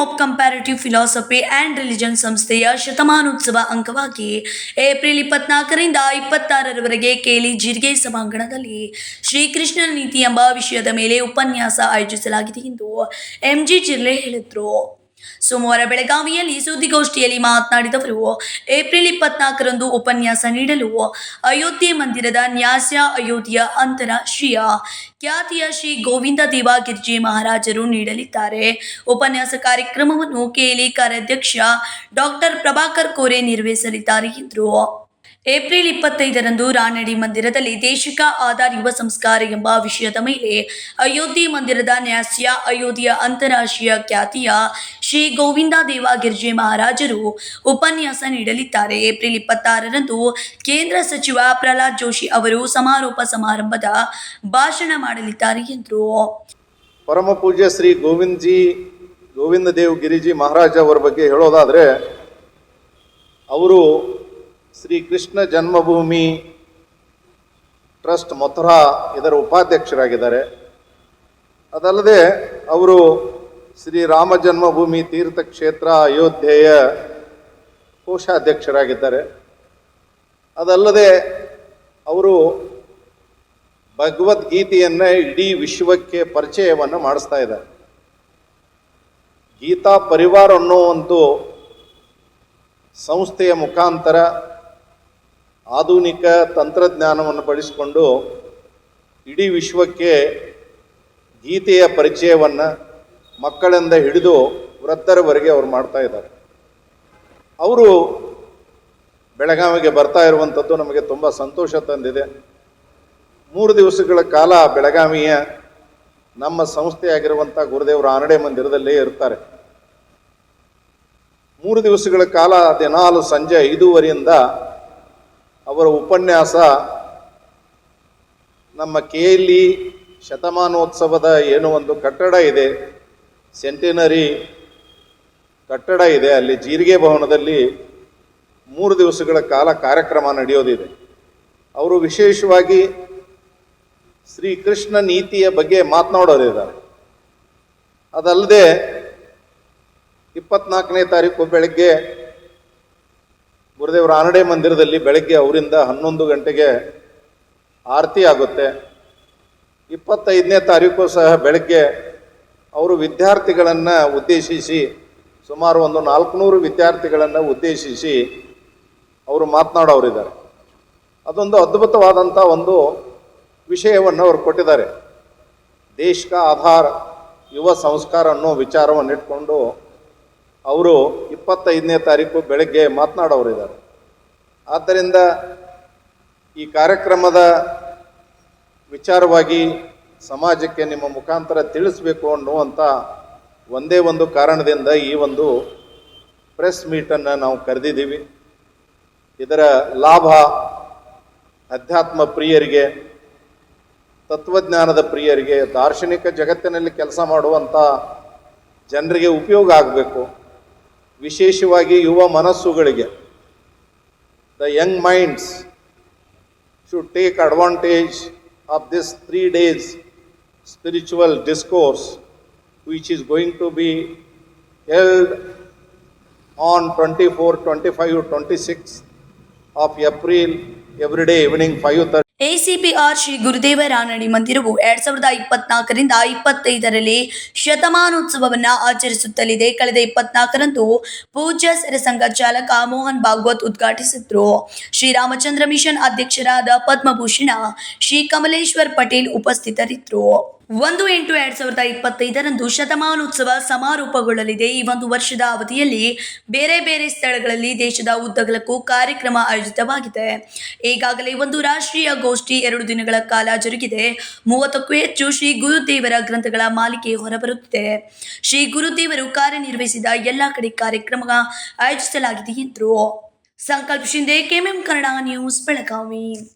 Of comparative philosophy and religion ಸಂಸ್ಥೆಯ ಶತಮಾನೋತ್ಸವ ಅಂಗವಾಗಿ ಏಪ್ರಿಲ್ ಇಪ್ಪತ್ನಾಲ್ಕರಿಂದ ಇಪ್ಪತ್ತಾರರವರೆಗೆ ಕೇಳಿ ಜಿರ್ಗೆ ಸಭಾಂಗಣದಲ್ಲಿ ಶ್ರೀಕೃಷ್ಣನ ನೀತಿ ಎಂಬ ವಿಷಯದ ಮೇಲೆ ಉಪನ್ಯಾಸ ಆಯೋಜಿಸಲಾಗಿದೆ ಎಂದು ಎಂಜಿ ಜಿರ್ಲೆ ಹೇಳಿದರು. ಸೋಮವಾರ ಬೆಳಗಾವಿಯಲ್ಲಿ ಸುದ್ದಿಗೋಷ್ಠಿಯಲ್ಲಿ ಮಾತನಾಡಿದವರು, ಏಪ್ರಿಲ್ ಇಪ್ಪತ್ನಾಲ್ಕರಂದು ಉಪನ್ಯಾಸ ನೀಡಲು ಅಯೋಧ್ಯೆ ಮಂದಿರದ ನ್ಯಾಸ್ಯ ಅಯೋಧ್ಯೆಯ ಅಂತಾರಾಷ್ಟ್ರೀಯ ಖ್ಯಾತಿಯ ಶ್ರೀ ಗೋವಿಂದ ದೇವಾಗಿರ್ಜಿ ಮಹಾರಾಜರು ನೀಡಲಿದ್ದಾರೆ. ಉಪನ್ಯಾಸ ಕಾರ್ಯಕ್ರಮವನ್ನು ಕೆಎಲಿ ಕಾರ್ಯಾಧ್ಯಕ್ಷ ಡಾಕ್ಟರ್ ಪ್ರಭಾಕರ್ ಕೋರೆ ನಿರ್ವಹಿಸಲಿದ್ದಾರೆ ಎಂದರು. ಏಪ್ರಿಲ್ ಇಪ್ಪತ್ತೈದರಂದು ರಾನಡಿ ಮಂದಿರದಲ್ಲಿ ದೇಶಿಕ ಆಧಾರ್ ಯುವ ಸಂಸ್ಕಾರ ಎಂಬ ವಿಷಯದ ಮೇಲೆ ಅಯೋಧ್ಯೆ ಮಂದಿರದ ನ್ಯಾಸ್ಯ, ಅಯೋಧ್ಯೆಯ ಅಂತಾರಾಷ್ಟ್ರೀಯ ಖ್ಯಾತಿಯ ಶ್ರೀ ಗೋವಿಂದ ದೇವಗಿರ್ಜಿ ಮಹಾರಾಜರು ಉಪನ್ಯಾಸ ನೀಡಲಿದ್ದಾರೆ. ಏಪ್ರಿಲ್ ಇಪ್ಪತ್ತಾರರಂದು ಕೇಂದ್ರ ಸಚಿವ ಪ್ರಹ್ಲಾದ್ ಜೋಶಿ ಅವರು ಸಮಾರೋಪ ಸಮಾರಂಭದ ಭಾಷಣ ಮಾಡಲಿದ್ದಾರೆ ಎಂದರು. ಪರಮ ಪೂಜ್ಯ ಶ್ರೀ ಗೋವಿಂದ್ ಜಿ ಗೋವಿಂದ ದೇವ್ ಗಿರಿಜಿ ಮಹಾರಾಜ ಅವರ ಬಗ್ಗೆ ಹೇಳೋದಾದರೆ, ಅವರು ಶ್ರೀ ಕೃಷ್ಣ ಜನ್ಮಭೂಮಿ ಟ್ರಸ್ಟ್ ಮಥುರಾ ಇದರ ಉಪಾಧ್ಯಕ್ಷರಾಗಿದ್ದಾರೆ. ಅದಲ್ಲದೆ ಅವರು ಶ್ರೀ ರಾಮ ಜನ್ಮಭೂಮಿ ತೀರ್ಥಕ್ಷೇತ್ರ ಅಯೋಧ್ಯೆಯ ಕೋಶಾಧ್ಯಕ್ಷರಾಗಿದ್ದಾರೆ. ಅದಲ್ಲದೆ ಅವರು ಭಗವದ್ಗೀತೆಯನ್ನು ಇಡೀ ವಿಶ್ವಕ್ಕೆ ಪರಿಚಯವನ್ನು ಮಾಡಿಸ್ತಾ ಇದ್ದಾರೆ. ಗೀತಾ ಪರಿವಾರ ಅನ್ನೋ ಒಂದು ಸಂಸ್ಥೆಯ ಮುಖಾಂತರ ಆಧುನಿಕ ತಂತ್ರಜ್ಞಾನವನ್ನು ಬಳಸಿಕೊಂಡು ಇಡೀ ವಿಶ್ವಕ್ಕೆ ಗೀತೆಯ ಪರಿಚಯವನ್ನು ಮಕ್ಕಳಿಂದ ಹಿಡಿದು ವೃದ್ಧರವರೆಗೆ ಅವರು ಮಾಡ್ತಾ ಇದ್ದಾರೆ. ಅವರು ಬೆಳಗಾವಿಗೆ ಬರ್ತಾ ಇರುವಂಥದ್ದು ನಮಗೆ ತುಂಬ ಸಂತೋಷ ತಂದಿದೆ. ಮೂರು ದಿವಸಗಳ ಕಾಲ ಬೆಳಗಾವಿಯ ನಮ್ಮ ಸಂಸ್ಥೆಯಾಗಿರುವಂಥ ಗುರುದೇವರ ಆನಡೆ ಮಂದಿರದಲ್ಲೇ ಇರ್ತಾರೆ. ಮೂರು ದಿವಸಗಳ ಕಾಲ ದಿನಾಲು ಸಂಜೆ ಐದೂವರೆಯಿಂದ ಅವರ ಉಪನ್ಯಾಸ ನಮ್ಮ ಕೆ ಎಲ್ ಇ ಶತಮಾನೋತ್ಸವದ ಏನು ಒಂದು ಕಟ್ಟಡ ಇದೆ, ಸೆಂಟಿನರಿ ಕಟ್ಟಡ ಇದೆ. ಅಲ್ಲಿ ಜೀರಿಗೆ ಭವನದಲ್ಲಿ ಮೂರು ದಿವಸಗಳ ಕಾಲ ಕಾರ್ಯಕ್ರಮ ನಡೆಯೋದಿದೆ. ಅವರು ವಿಶೇಷವಾಗಿ ಶ್ರೀಕೃಷ್ಣ ನೀತಿಯ ಬಗ್ಗೆ ಮಾತನಾಡೋರಿದ್ದಾರೆ. ಅದಲ್ಲದೆ ಇಪ್ಪತ್ನಾಲ್ಕನೇ ತಾರೀಕು ಬೆಳಗ್ಗೆ ಗುರುದೇವರ ಆನಡೆ ಮಂದಿರದಲ್ಲಿ ಬೆಳಗ್ಗೆ ಅವರಿಂದ ಹನ್ನೊಂದು ಗಂಟೆಗೆ ಆರತಿ ಆಗುತ್ತೆ. ಇಪ್ಪತ್ತೈದನೇ ತಾರೀಕು ಸಹ ಬೆಳಗ್ಗೆ ಅವರು ವಿದ್ಯಾರ್ಥಿಗಳನ್ನು ಉದ್ದೇಶಿಸಿ, ಸುಮಾರು ಒಂದು ನಾಲ್ಕುನೂರು ವಿದ್ಯಾರ್ಥಿಗಳನ್ನು ಉದ್ದೇಶಿಸಿ ಅವರು ಮಾತನಾಡೋರಿದ್ದಾರೆ. ಅದೊಂದು ಅದ್ಭುತವಾದಂಥ ಒಂದು ವಿಷಯವನ್ನು ಅವರು ಕೊಟ್ಟಿದ್ದಾರೆ. ದೇಶ ಆಧಾರ ಆಧಾರ್ ಯುವ ಸಂಸ್ಕಾರ ಅನ್ನೋ ವಿಚಾರವನ್ನು ಇಟ್ಕೊಂಡು ಅವರು ಇಪ್ಪತ್ತೈದನೇ ತಾರೀಕು ಬೆಳಗ್ಗೆ ಮಾತನಾಡೋರಿದ್ದಾರೆ. ಆದ್ದರಿಂದ ಈ ಕಾರ್ಯಕ್ರಮದ ವಿಚಾರವಾಗಿ ಸಮಾಜಕ್ಕೆ ನಿಮ್ಮ ಮುಖಾಂತರ ತಿಳಿಸಬೇಕು ಅನ್ನುವಂಥ ಒಂದೇ ಒಂದು ಕಾರಣದಿಂದ ಈ ಒಂದು ಪ್ರೆಸ್ ಮೀಟನ್ನು ನಾವು ಕರೆದಿದ್ದೀವಿ. ಇದರ ಲಾಭ ಅಧ್ಯಾತ್ಮ ಪ್ರಿಯರಿಗೆ, ತತ್ವಜ್ಞಾನದ ಪ್ರಿಯರಿಗೆ, ದಾರ್ಶನಿಕ ಜಗತ್ತಿನಲ್ಲಿ ಕೆಲಸ ಮಾಡುವಂಥ ಜನರಿಗೆ ಉಪಯೋಗ ಆಗಬೇಕು. ವಿಶೇಷವಾಗಿ ಯುವ ಮನಸ್ಸುಗಳಿಗೆ the young minds should take advantage of this three days spiritual discourse which is going to be held on twenty four twenty five twenty six of April every day evening five thirty ACPR Shri Gurudeva Ranade ಮಂದಿರವು ಎರಡ್ ಸಾವಿರದ ಇಪ್ಪತ್ನಾಲ್ಕರಿಂದ ಇಪ್ಪತ್ತೈದರಲ್ಲಿ ಶತಮಾನೋತ್ಸವವನ್ನು ಆಚರಿಸುತ್ತಲಿದೆ. ಕಳೆದ ಇಪ್ಪತ್ನಾಲ್ಕರಂದು ಪೂಜ್ಯ ಸರಸಂಘ ಚಾಲಕ ಮೋಹನ್ ಭಾಗವತ್ ಉದ್ಘಾಟಿಸಿದ್ರು. Sriramachandra mission ಅಧ್ಯಕ್ಷರಾದ ಪದ್ಮಭೂಷಣ ಶ್ರೀ ಕಮಲೇಶ್ವರ್ ಪಟೇಲ್ ಉಪಸ್ಥಿತರಿದ್ದರು ಒಂದು ಎಂಟು ಎರಡ್ ಸಾವಿರದ ಇಪ್ಪತ್ತೈದರಂದು ಶತಮಾನೋತ್ಸವ ಸಮಾರೋಪಗೊಳ್ಳಲಿದೆ. ಈ ಒಂದು ವರ್ಷದ ಅವಧಿಯಲ್ಲಿ ಬೇರೆ ಬೇರೆ ಸ್ಥಳಗಳಲ್ಲಿ ದೇಶದ ಉದ್ದಗಲಕ್ಕೂ ಕಾರ್ಯಕ್ರಮ ಆಯೋಜಿತವಾಗಿದೆ. ಈಗಾಗಲೇ ಒಂದು ರಾಷ್ಟ್ರೀಯ ಗೋಷ್ಠಿ ಎರಡು ದಿನಗಳ ಕಾಲ ಜರುಗಿದೆ. ಮೂವತ್ತಕ್ಕೂ ಹೆಚ್ಚು ಶ್ರೀ ಗುರುದೇವರ ಗ್ರಂಥಗಳ ಮಾಲಿಕೆ ಹೊರಬರುತ್ತಿದೆ. ಶ್ರೀ ಗುರುದೇವರು ಕಾರ್ಯನಿರ್ವಹಿಸಿದ ಎಲ್ಲ ಕಡೆ ಕಾರ್ಯಕ್ರಮ ಆಯೋಜಿಸಲಾಗಿದೆ ಎಂದರು. Sankalp Shinde KMM Kannada news, Belagavi.